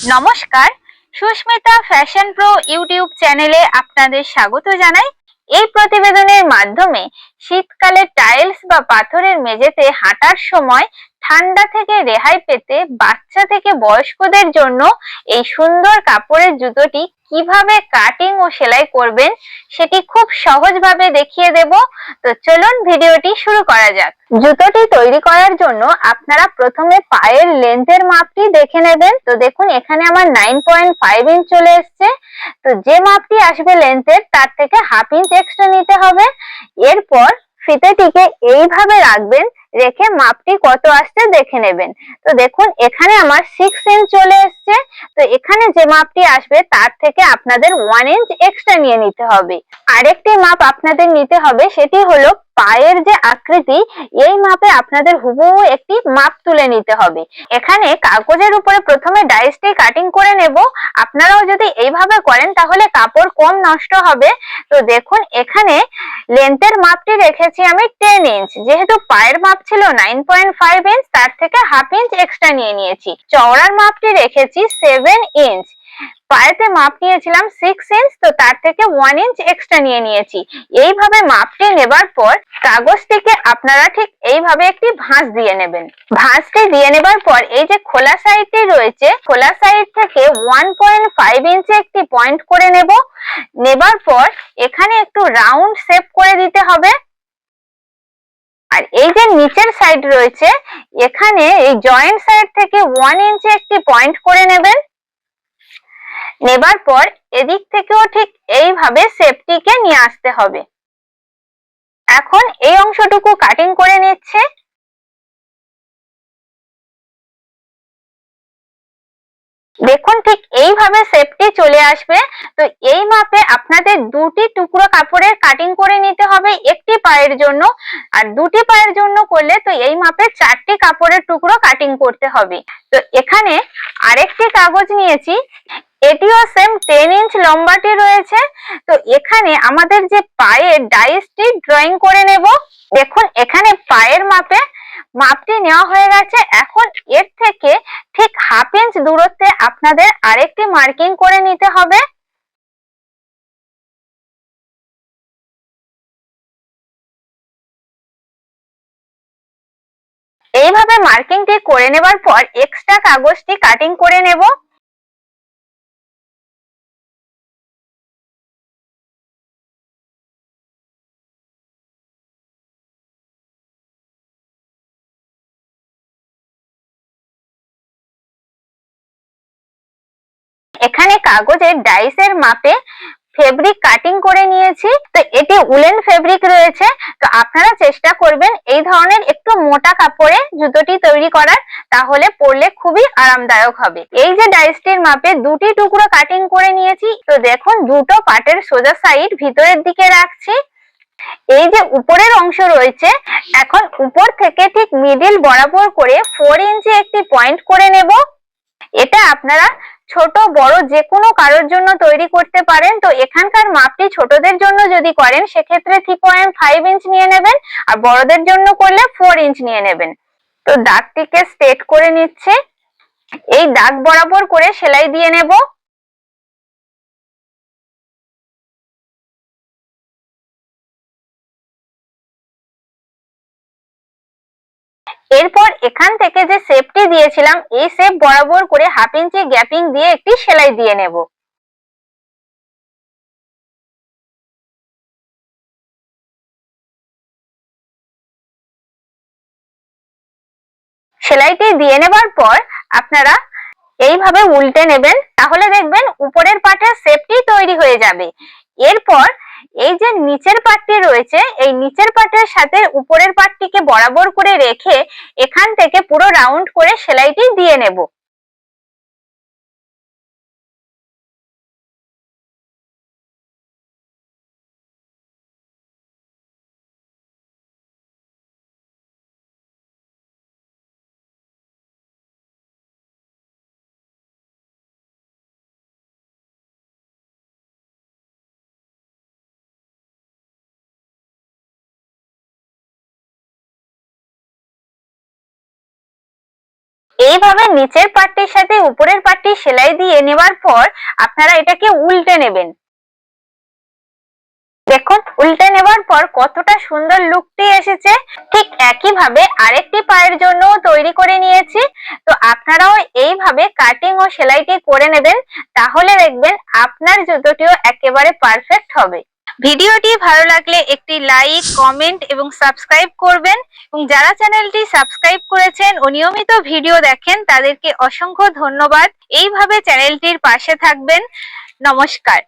নমস্কার, Susmita fashion pro YouTube চ্যানেলে আপনাদের স্বাগত জানাই। এই প্রতিবেদনের মাধ্যমে শীতকালে টাইলস বা পাথরের মেঝেতে হাঁটার সময় ঠান্ডা থেকে রেহাই পেতে বাচ্চা থেকে বয়স্কদের জন্য এই সুন্দর কাপড়ের জুতোটি কীভাবে কাটিং ও সেলাই করবেন সেটি খুব সহজভাবে দেখিয়ে দেব। তো চলুন ভিডিওটি শুরু করা যাক। জুতোটি তৈরি করার জন্য আপনারা প্রথমে পায়ের লেন্থের মাপটি দেখে নেবেন। তো দেখুন, এখানে আমার নাইন পয়েন্ট ফাইভ ইঞ্চ চলে এসছে। তো যে মাপটি আসবে লেন্থের তার থেকে হাফ ইঞ্চ এক্সট্রা নিতে হবে। এরপর ফিতেটিকে এইভাবে রাখবেন রেখে মাপটি কত আসছে দেখে নেবেন। তো দেখুন, এখানে আমার সিক্স ইঞ্চ চলে এসছে। তো এখানে যে মাপটি আসবে, তার থেকে আপনাদের ওয়ান ইঞ্চ এক্সট্রা নিয়ে নিতে হবে। আরেকটি মাপ আপনাদের নিতে হবে, সেটি হলো পায়ের যে আকৃতি, এই মাপে আপনাদের হুবহু একটি মাপ তুলে নিতে হবে। এখানে কাগজের উপরে প্রথমে ডাইসটি কাটিং করে নেব। আপনারাও যদি এইভাবে করেন, তাহলে কাপড় কম নষ্ট হবে। তো দেখুন, এখানে লেন্থের মাপটি রেখেছি আমি টেন ইঞ্চ যেহেতু পায়ের মাপ ছিল নাইন পয়েন্ট ফাইভ ইঞ্চ তার থেকে হাফ ইঞ্চ এক্সট্রা নিয়ে নিয়েছি। চওড়ার মাপটি রেখেছি সেভেন ইঞ্চ পায়েতে মাপ নিয়েছিলাম সিক্স ইঞ্চ তো তার থেকে ওয়ান ইঞ্চ এক্সট্রা নিয়ে নিয়েছি। এইভাবে মাপটি নেবার পর কাগজটিকে আপনারা ঠিক এইভাবে একটি ভাঁজ দিয়ে নেবেন। ভাঁজটি দিয়ে নেবার পর এই যে খোলা সাইডটি রয়েছে, খোলা সাইড থেকে ওয়ান পয়েন্ট ফাইভ ইঞ্চে একটি পয়েন্ট করে নেব। নেবার পর এখানে একটু রাউন্ড শেপ করে দিতে হবে। আর এই যে নিচের সাইড রয়েছে, এখানে এই জয়েন্ট সাইড থেকে ওয়ান ইঞ্চে একটি পয়েন্ট করে নেবেন। নেবার পর এদিক থেকেও ঠিক এইভাবে সেফটিকে নিয়ে আসতে হবে। এখন এই অংশটুকু কাটিং করে নিচ্ছে। দেখুন ঠিক এইভাবে চলে আসবে। তো এই মাপে আপনাদের দুটি টুকরো কাপড়ের কাটিং করে নিতে হবে একটি পায়ের জন্য। আর দুটি পায়ের জন্য করলে তো এই মাপে চারটি কাপড়ের টুকরো কাটিং করতে হবে। তো এখানে আরেকটি কাগজ নিয়েছি। এটিও সেম টেন ইঞ্চ লম্বাটি রয়েছে। তো এখানে আমাদের যে পায়ের ডাইসটি ড্রয়িং করে নেব। দেখুন, এখানে পায়ের মাপে মাপটি নেওয়া হয়ে গেছে। এখন এর থেকে হাফ ইঞ্চ দূরত্বে আপনাদের আরেকটি মার্কিং করে নিতে হবে। এইভাবে মার্কিংটি করে নেবার পর এক্সট্রা কাগজটি কাটিং করে নেব। এখানে কাগজের ডাইসের মাপে ফেব্রিক কাটিং করে নিয়েছি। তো এটি উলেন ফেব্রিক রয়েছে। তো আপনারা চেষ্টা করবেন এই ধরনের একটু মোটা কাপড়ে জুতোটি তৈরি করার, তাহলে পরলে খুবই আরামদায়ক হবে। এই যে ডাইসটির মাপে দুটি টুকরো কাটিং করে নিয়েছি, তো দেখুন দুটো পাটের সোজা সাইড ভিতরের দিকে রাখছি। এই যে উপরের অংশ রয়েছে, এখন উপর থেকে ঠিক মিডিল বরাবর করে ফোর ইঞ্চি একটি পয়েন্ট করে নেব। এটা আপনারা ছোট, বড় যে কোনো কারোর জন্য তৈরি করতে পারেন। তো এখানকার মাপটি ছোটদের জন্য যদি করেন, সেক্ষেত্রে থ্রি পয়েন্ট ফাইভ ইঞ্চ নিয়ে নেবেন আর বড়দের জন্য করলে ফোর ইঞ্চ নিয়ে নেবেন। তো দাগটিকে স্ট্রেট করে নিচ্ছে। এই দাগ বরাবর করে সেলাই দিয়ে নেব। এরপর এখান থেকে যে শেপটি দিয়েছিলাম, এই শেপ বরাবর করে হাফ ইঞ্চি গ্যাপিং দিয়ে একটি সেলাই দিয়ে নেব। সেলাইটি দিয়ে নেবার পর আপনারা এইভাবে উল্টে নেবেন, তাহলে দেখবেন উপরের পাটের শেপটি তৈরি হয়ে যাবে। এরপর এই যে নিচের পাটটি রয়েছে, এই নিচের পাটের সাথে উপরের পাটটিকে বরাবর করে রেখে এখান থেকে পুরো রাউন্ড করে সেলাইটি দিয়ে নেব। এইভাবে নিচের পাটটির সাথে উপরের পাটটি সেলাই দিয়ে নেবার পর আপনারা এটাকে উল্টে নেবেন। দেখুন, উল্টে নেবার পর কতটা সুন্দর লুকটি এসেছে। ঠিক একইভাবে আরেকটি পায়ের জন্য তৈরি করে নিয়েছি। তো আপনারাও এইভাবে কাটিং ও সেলাইটি করে নেবেন। তাহলে দেখবেন আপনার জুতোটিও একেবারে পারফেক্ট হবে। ভিডিওটি ভালো লাগলে একটি লাইক, কমেন্ট এবং সাবস্ক্রাইব করবেন। এবং যারা চ্যানেলটি সাবস্ক্রাইব করেছেন ও নিয়মিত ভিডিও দেখেন, তাদেরকে অসংখ্য ধন্যবাদ। এইভাবে চ্যানেলটির পাশে থাকবেন। নমস্কার।